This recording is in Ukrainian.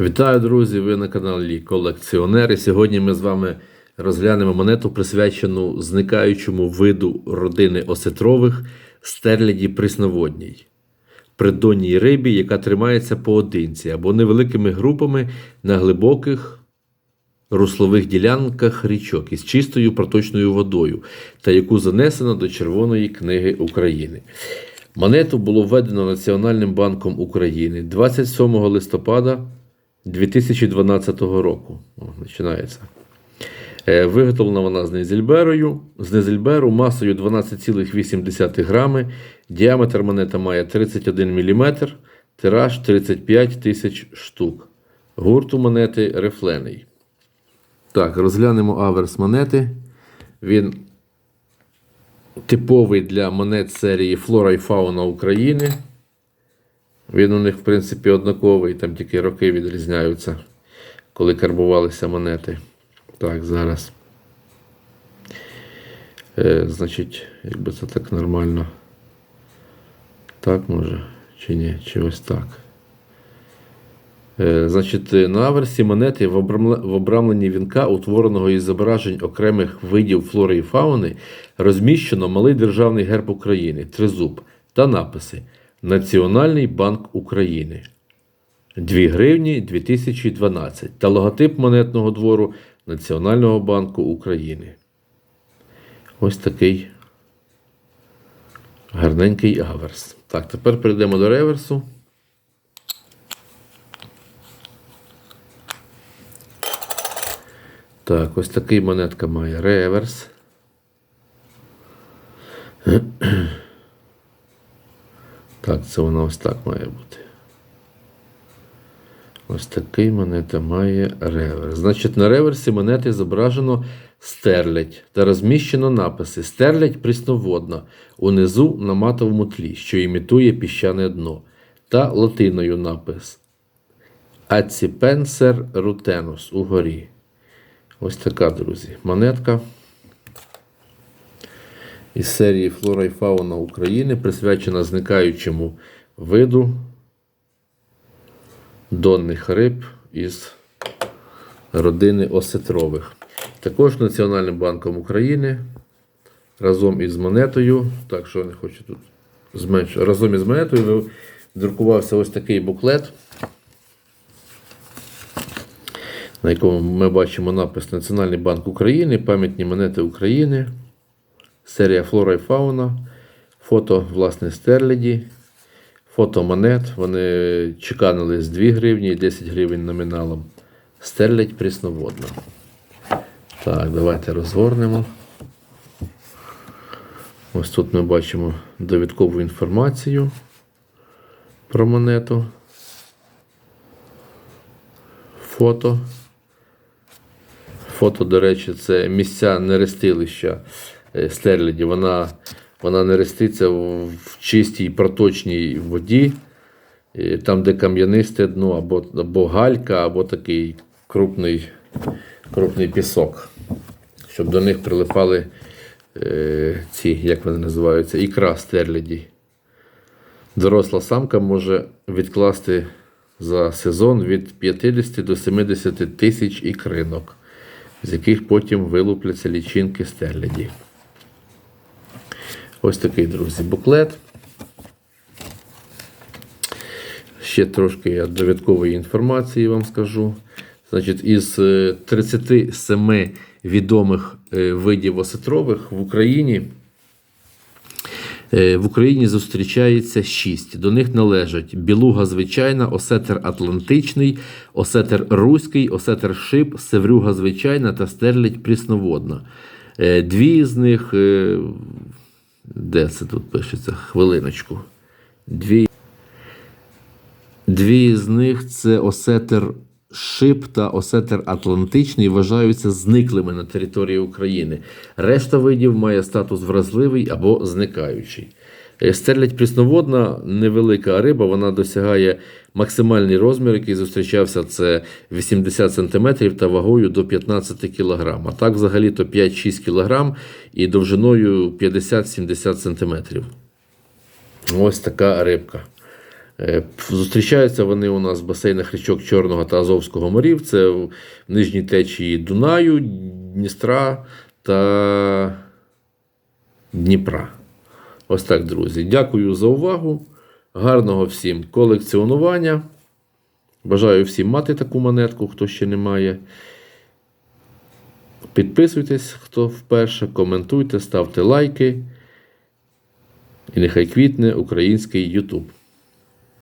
Вітаю, друзі! Ви на каналі Колекціонери. Сьогодні ми з вами розглянемо монету, присвячену зникаючому виду родини осетрових стерляді прісноводній, придонній рибі, яка тримається поодинці або невеликими групами на глибоких руслових ділянках річок із чистою проточною водою, та яку занесено до Червоної книги України. Монету було введено Національним банком України 27 листопада 2012 року. О, починається. Е, Виготовлена вона з незельберою, з незельберу масою 12,8 грами. Діаметр монета має 31 мм, тираж 35 тисяч штук. Гурт у монети рифлений. Так, розглянемо аверс монети. Він типовий для монет серії Флора і Фауна України. Він у них, в принципі, однаковий, там тільки роки відрізняються, коли карбувалися монети. Так, зараз. Е, значить, якби це так нормально. Так може, чи ні, чи ось так. Е, Значить, на аверсі монети в обрамленні вінка, утвореного із зображень окремих видів флори і фауни, розміщено малий державний герб України, тризуб та написи Національний банк України. 2 гривні 2012 та логотип монетного двору Національного банку України. Ось такий гарненький аверс. Так, тепер перейдемо до реверсу. Так, ось такий монетка має реверс. Так, це воно ось так має бути. Ось такий монета має реверс. Значить, на реверсі монети зображено стерлядь та розміщено написи Стерлядь прісноводна унизу на матовому тлі, що імітує піщане дно, та латиною напис Аціпенсер рутенус угорі. Ось така, друзі, монетка із серії Флора і Фауна України, присвячена зникаючому виду донних риб із родини осетрових. Також Національним банком України разом із монетою, так що не хочу тут зменшити, разом із монетою друкувався ось такий буклет, на якому ми бачимо напис Національний банк України, пам'ятні монети України, серія Флора і Фауна, фото власне стерляді, фото монет. Вони чеканили з 2 гривні і 10 гривень номіналом. Стерлядь прісноводна. Так, давайте розгорнемо. Ось тут ми бачимо довідкову інформацію про монету. Фото. Фото, до речі, це місця нерестилища е, стерляді. Вона, вона нереститься в в чистій проточній воді, е, там, де кам'янисте дно, або, або галька, або такий крупний, крупний пісок, щоб до них прилипали е, ці, як вони називаються, ікра стерляді. Доросла самка може відкласти за сезон від 50 до 70 тисяч ікринок, з яких потім вилупляться лічинки стерляді. Ось такий, друзі, буклет. Ще трошки я довідкової інформації вам скажу. Значить, із е, 37 відомих е, видів осетрових в Україні Е, в Україні зустрічається шість. До них належать білуга звичайна, осетер атлантичний, осетер руський, осетер шип, севрюга звичайна та стерлядь прісноводна. Е, Дві з них, е, де це тут пишеться? Хвилиночку. Дві, дві з них це осетер шип та осетер атлантичний вважаються зниклими на території України. Решта видів має статус вразливий або зникаючий. Е, Стерлядь прісноводна невелика риба, вона досягає максимальний розмір, який зустрічався це 80 см та вагою до 15 кг. А так взагалі то 5-6 кг і довжиною 50-70 см. Ось така рибка. Е, Зустрічаються вони у нас в басейнах річок Чорного та Азовського морів. Це в нижній течії Дунаю, Дністра та Дніпра. Ось так, друзі. Дякую за увагу. Гарного всім колекціонування. Бажаю всім мати таку монетку, хто ще не має. Підписуйтесь, хто вперше, коментуйте, ставте лайки. І нехай квітне український YouTube.